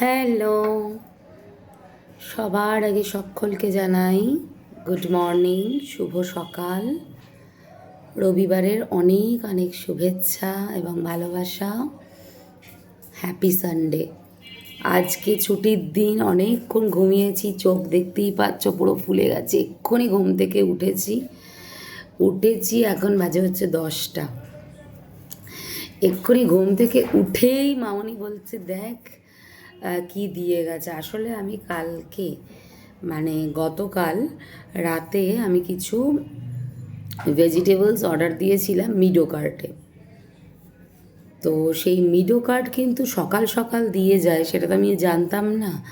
Hello. সবার আগে সকলকে জানাই গুড মর্নিং, শুভ সকাল। রবিবারের অনেক অনেক শুভেচ্ছা এবং ভালোবাসা। হ্যাপি সানডে আজকে ছুটির দিন, অনেকক্ষণ ঘুমিয়েছি, চোখ দেখতেই পাচ্ছ, পুরো ফুলে গেছে, এক্ষুনি ঘুম থেকে উঠেছি। উঠেছি, এখন বাজে হচ্ছে দশটা। এক্ষুনি ঘুম থেকে উঠেই মামনি বলছে, দেখ কি দিয়ে গেছে? আসলে আমি কালকে মানে গতকাল রাতে আমি কিছু ভেজিটেবলস অর্ডার দিয়েছিলাম মিডো কার্টে। তো সেই মিডো কার্ড কিন্তু সকাল সকাল দিয়ে যায়, সেটা তো আমি জানতাম না।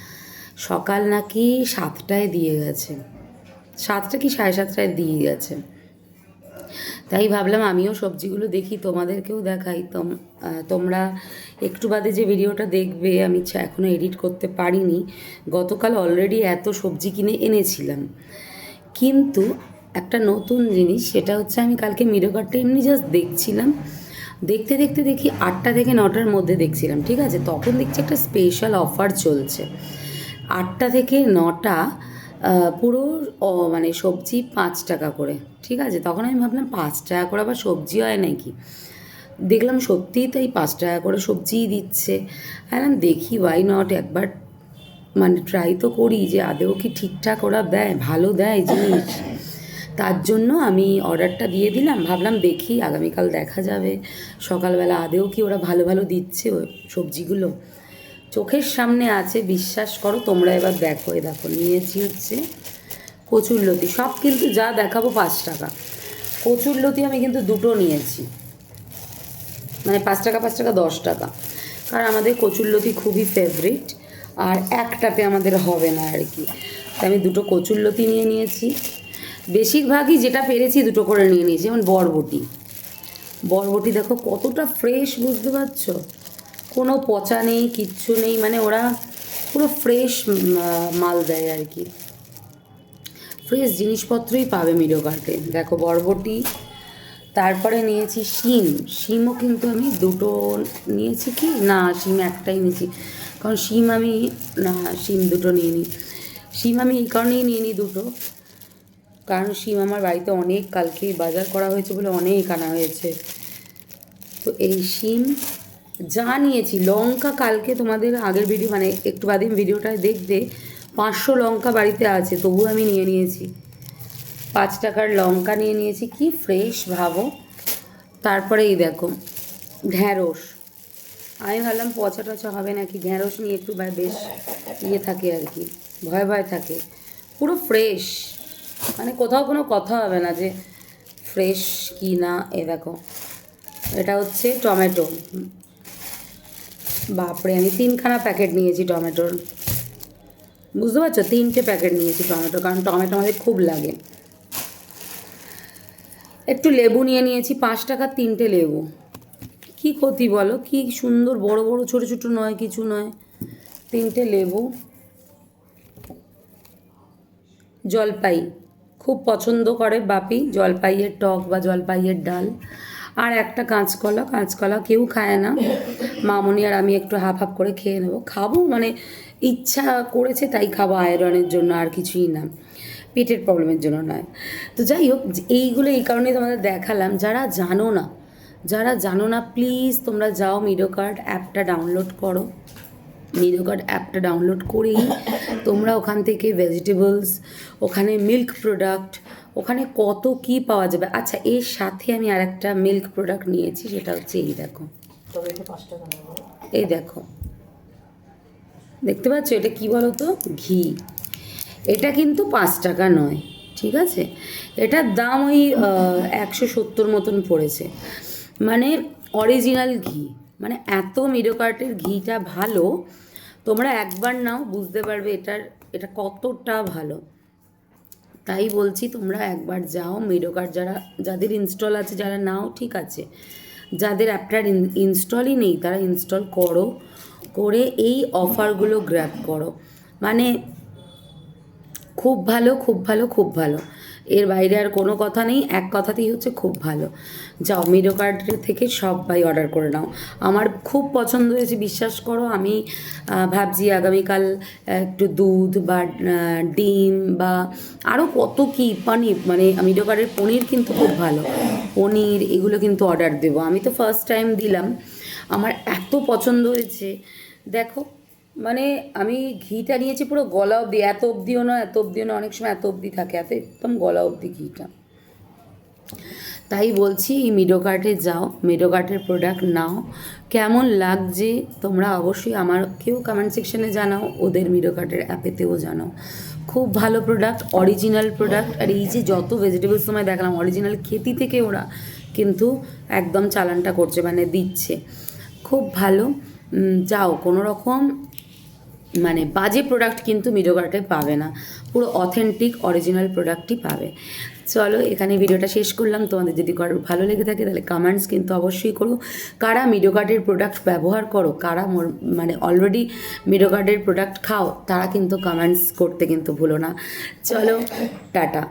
সকাল নাকি সাতটায় দিয়ে গেছে। সাতটা কি সাড়ে সাতটায় দিয়ে গেছে? তাই ভাবলাম আমিও সবজিগুলো দেখি, তোমাদেরকেও দেখাই। তোম তোমরা একটু বাদে যে ভিডিওটা দেখবে, আমি এখনও এডিট করতে পারিনি। গতকাল অলরেডি এত সবজি কিনে এনেছিলাম। কিন্তু একটা নতুন জিনিস, সেটা হচ্ছে আমি কালকে মিরো কার্ডটা এমনি জাস্ট দেখছিলাম। দেখতে দেখতে দেখি আটটা থেকে নটার মধ্যে দেখছিলাম, ঠিক আছে? তখন দেখছি একটা স্পেশাল অফার চলছে। আটটা থেকে নটা পুরো মানে সবজি পাঁচ টাকা করে, ঠিক আছে? তখন আমি ভাবলাম পাঁচ টাকা করে আবার সবজি হয় নাকি? দেখলাম সত্যিই তাই পাঁচ টাকা করে সবজিই দিচ্ছে। হ্যাঁ দেখি ওয়াই নট একবার মানে ট্রাই তো করি যে আদেও কি ঠিকঠাক ওরা দেয়, ভালো দেয় জিনিস। তার জন্য আমি অর্ডারটা দিয়ে দিলাম। ভাবলাম, দেখি, আগামীকাল দেখা যাবে। সকালবেলা আদেও কি ওরা ভালো ভালো দিচ্ছে সবজিগুলো? চোখের সামনে আছে, বিশ্বাস করো, তোমরা এবার দেখো, এ দেখো, নিয়েছি হচ্ছে কচুরলতি সব কিন্তু যা দেখাবো পাঁচ টাকা। কচুরলতি আমি কিন্তু দুটো নিয়েছি। মানে পাঁচ টাকা পাঁচ টাকা, দশ টাকা। কারণ আমাদের কচুরলতি খুবই ফেভারিট আর একটাতে আমাদের হবে না আর কি। আমি দুটো কচুরলতি নিয়ে নিয়েছি। বেশিরভাগই যেটা পেরেছি দুটো করে নিয়ে নিয়েছি, যেমন বরবটি। বরবটি দেখো কতটা ফ্রেশ বুঝতে পারছ? কোনো পচা নেই, কিচ্ছু নেই মানে ওরা পুরো ফ্রেশ মাল দেয় আর কি। ফ্রেশ জিনিসপত্রই পাবে মিডো কার্টে দেখো বরবটি, তারপরে নিয়েছি শিম। শিমও কিন্তু আমি দুটো নিয়েছি কি? না, শিম একটাই নিয়েছি। কারণ শিম আমি, না, শিম দুটো নিয়ে নিই শিম আমি এই কারণেই নিয়ে নিই দুটো। কারণ শিম আমার বাড়িতে অনেক, কালকে বাজার করা হয়েছে বলে অনেক আনা হয়েছে। তো এই শিম যা নিয়েছি, লঙ্কা কালকে তোমাদের আগের ভিডিও মানে একটু বাদে ভিডিওটা দেখবে, পাঁচশো লঙ্কা বাড়িতে আছে, তবু আমি নিয়ে নিয়েছি। পাঁচ টাকার লঙ্কা নিয়ে নিয়েছি, কি ফ্রেশ ভাবো। তারপরে এই দেখো, ঢ্যাঁড়স। আমি ভাবলাম পচা টচা হবে নাকি, ঢ্যাঁড়স নিয়ে একটু বেশ ইয়ে থাকে আর কি, ভয় ভয় থাকে। পুরো ফ্রেশ মানে কোথাও কোনো কথা হবে না যে ফ্রেশ কি না, এ দেখো। এটা হচ্ছে টমেটো। বাপরে, আমি তিনখানা প্যাকেট নিয়েছি টমেটোর। বুঝতে পারছ? তিনটে প্যাকেট নিয়েছি টমেটো কারণ টমেটো আমাদের খুব লাগে। একটু লেবু নিয়ে নিয়েছি, পাঁচ টাকার তিনটে লেবু। কি ক্ষতি বলো? কি সুন্দর, বড় বড়, ছোট ছোট নয়, কিছু নয়। তিনটে লেবু। জলপাই, খুব পছন্দ করে বাপি, জলপাইয়ের টক বা জলপাইয়ের ডাল। আর একটা কাঁচকলা কাঁচকলা কেউ খায় না। মামনি আর আমি একটু হাফ হাফ করে খেয়ে নেব। খাব মানে ইচ্ছা করেছে তাই খাব আয়রনের জন্য, আর কিছুই না। পেটের প্রবলেমের জন্য নয়। তো যাই হোক এইগুলো এই কারণেই তোমাদের দেখালাম। যারা জানো না, যারা জানো না প্লিজ তোমরা যাও মিডো কার্ড অ্যাপটা ডাউনলোড করো। মিডো কার্ড অ্যাপটা ডাউনলোড করেই তোমরা ওখান থেকে ভেজিটেবলস ওখানে মিল্ক প্রোডাক্ট ওখানে কত কি পাওয়া যাবে? আচ্ছা এর সাথে আমি আর একটা মিল্ক প্রোডাক্ট নিয়েছি সেটা হচ্ছে এই দেখো। এই দেখো। দেখতে পাচ্ছ এটা কি বলো তো ঘি। এটা কিন্তু পাঁচ টাকা নয় ঠিক আছে? এটার দাম ওই একশো সত্তর মতন পড়েছে। মানে অরিজিনাল ঘি। মানে এত মিডোকার্টের ঘিটা ভালো তোমরা একবার নাও বুঝতে পারবে এটার এটা কতটা ভালো। তাই বলছি তোমরা একবার যাও মিডোকার্ট যারা, যাদের ইনস্টল আছে, যারা নাও, ঠিক আছে। যাদের অ্যাপটার ইনস্টলই নেই, তারা ইনস্টল করো, করে এই অফারগুলো গ্র্যাব করো। মানে খুব ভালো খুব ভালো খুব ভালো। এর বাইরে আর কোনো কথা নেই, এক কথাতেই হচ্ছে খুব ভালো। যাও মিডো কার্ড থেকে সবাই অর্ডার করে নাও। আমার খুব পছন্দ হয়েছে, বিশ্বাস করো, আমি ভাবছি আগামীকাল একটু দুধ বা ডিম বা আরও কত কি, পনির। মানে মিডো কার্ডের পনির কিন্তু খুব ভালো। পনির, এগুলো কিন্তু অর্ডার দেবো। আমি তো ফার্স্ট টাইম দিলাম। আমার এত পছন্দ হয়েছে। দেখো মানে আমি ঘিটা নিয়েছি পুরো গলা অবধি, এত অবধিও না এত অবধিও না অনেক সময় এত অবধি থাকে, এত একদম গলা অবধি ঘিটা। তাই বলছি মিডোকার্টে যাও মিডোকার্টের প্রোডাক্ট নাও। কেমন লাগছে তোমরা অবশ্যই আমাকেও কমেন্ট সেকশনে জানাও, ওদের মিডোকার্টের অ্যাপেতেও জানাও। খুব ভালো প্রোডাক্ট অরিজিনাল প্রোডাক্ট আর এই যে যত ভেজিটেবলস তোমায় দেখালাম অরিজিনাল খেতি থেকে ওরা কিন্তু একদম চালানটা করছে মানে দিচ্ছে। খুব ভালো যাও, কোনো রকম মানে বাজে প্রোডাক্ট কিন্তু মিডোগার্টে পাবে না। পুরো অথেন্টিক অরিজিনাল প্রোডাক্টই পাবে। চলো, এখানে ভিডিওটা শেষ করলাম। তোমাদের যদি কারোর ভালো লেগে থাকে, তাহলে কমেন্টস কিন্তু অবশ্যই করো। কারা মিডোগার্ডের প্রোডাক্ট ব্যবহার করো, কারা মানে অলরেডি মিডোগার্ডের প্রোডাক্ট খাও, তারা কিন্তু কমেন্টস করতে কিন্তু ভুলো না। চলো, টাটা।